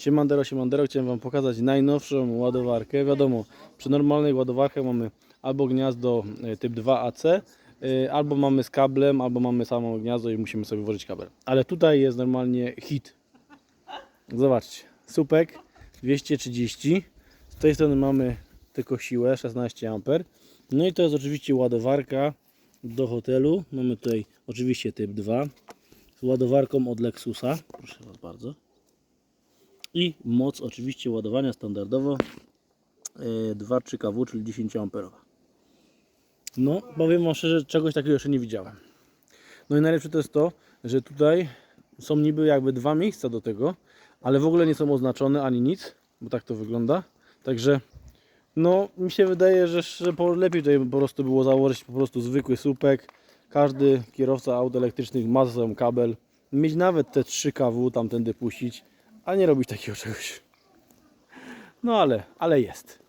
Siemandero, siemandero, chciałem Wam pokazać najnowszą ładowarkę. Wiadomo, przy normalnej ładowarce mamy albo gniazdo e, typ 2AC, e, albo mamy z kablem, albo mamy samo gniazdo i musimy sobie włożyć kabel. Ale tutaj jest normalnie hit. Zobaczcie, słupek 230. Z tej strony mamy tylko siłę 16 A. No i to jest oczywiście ładowarka do hotelu. Mamy tutaj oczywiście typ 2 z ładowarką od Lexusa. Proszę Was bardzo. I moc oczywiście ładowania standardowo e, 2,3 kW, czyli 10 A. No, powiem Wam szczerze, czegoś takiego jeszcze nie widziałem. No i najlepsze to jest to, że tutaj są niby jakby dwa miejsca do tego, ale w ogóle nie są oznaczone ani nic, bo tak to wygląda. Także no mi się wydaje, że, że lepiej tutaj po prostu było założyć po prostu zwykły słupek. Każdy kierowca aut elektrycznych ma ze sobą kabel. Mieć nawet te 3 kW tamtędy puścić, a nie robić takiego czegoś. No ale, ale jest.